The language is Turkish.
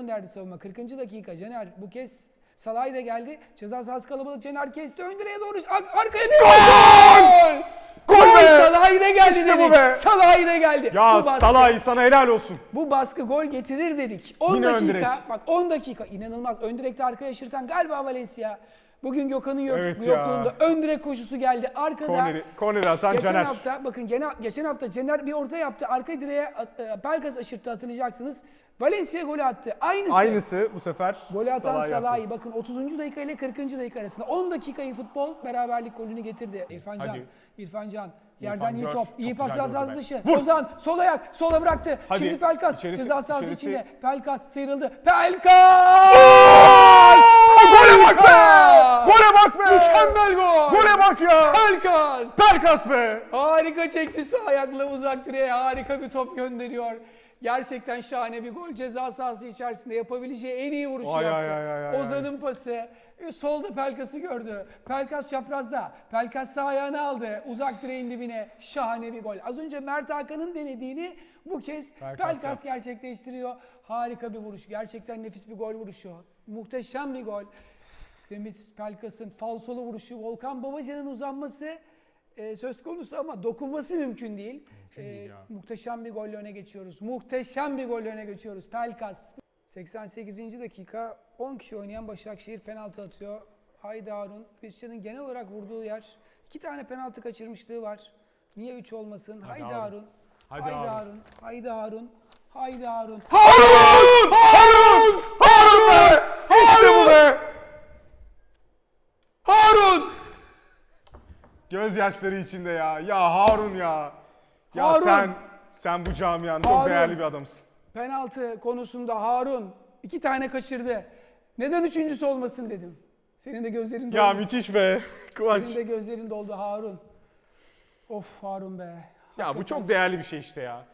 gönderdi savunma. 40. dakika Caner bu kez Salay da geldi. Ceza sahası kalabalık. Caner kesti ön direğe doğru. Ar- arkaya bir gol! Gol be! Salay da geldi İşte bu dedik. be! Salay da geldi. Ya Bu baskı- Salay sana helal olsun. Bu baskı gol getirir dedik. 10 Yine ön dakika. direk. Bak 10 dakika inanılmaz. Ön direkte arkaya aşırtan galiba Valencia. Bugün Gökhan'ın yok, Evet ya. yokluğunda ön direk koşusu geldi. Arkada Korneri, korneri atan Geçen Caner. hafta bakın gene, geçen hafta Cener bir orta yaptı. Arka direğe e, Pelkas aşırttı hatırlayacaksınız. Valencia golü attı. Aynısı. Aynısı bu sefer Golü atan Salah'ı yaptı. Bakın 30. dakika ile 40. dakika arasında 10 dakikayı futbol beraberlik golünü getirdi. İrfan Can. Hadi. İrfan Can. Yerden İrfan iyi top. Çok iyi pas güzel ceza gördü dışı. Vur. Ozan sol ayak. Sola bıraktı. Hadi. Şimdi Pelkas. İçerisi- ceza sahası içerisi- içinde. Pelkas sıyrıldı. Pelkas! Gole bak be! Gole bak be! Mükemmel gol! Gole bak ya! Pelkas! Pelkas be! Harika çekti sağ ayakla uzak direğe harika bir top gönderiyor. Gerçekten şahane bir gol. Ceza sahası içerisinde yapabileceği en iyi vuruşu Ay, yaptı. ay, ay, ay, ay, Ozan'ın pası. E, Solda Pelkas'ı gördü. Pelkas çaprazda. Pelkas sağ ayağını aldı. Uzak direğin dibine. Şahane bir gol. Az önce Mert Hakan'ın denediğini bu kez Pelkas Pelkas, yaptı. gerçekleştiriyor. Harika bir vuruş. Gerçekten nefis bir gol vuruşu. Muhteşem bir gol. Demet Pelkas'ın falsolu vuruşu, Volkan Babacan'ın uzanması e, söz konusu ama dokunması mümkün değil. değil E, ya. muhteşem bir golle öne geçiyoruz. Muhteşem bir golle öne geçiyoruz. Pelkas. 88. dakika 10 kişi oynayan Başakşehir penaltı atıyor. Haydi Harun. Christian'ın genel olarak vurduğu yer. iki tane penaltı kaçırmışlığı var. Niye 3 olmasın? Haydi, Harun. Harun. Haydi Haydi Harun. Harun. Haydi Harun. Haydi Harun. Harun! Harun! Harun! İşte bu be! Harun! Gözyaşları içinde ya. Ya Harun ya. Ya Harun! sen sen bu camianın çok Harun! değerli bir adamsın. Penaltı konusunda Harun iki tane kaçırdı. Neden üçüncüsü olmasın dedim. Senin de gözlerin doldu. Ya müthiş be. Kıvanç. Senin de gözlerin doldu Harun. Of Harun be. Ya bu çok değerli bir şey işte ya.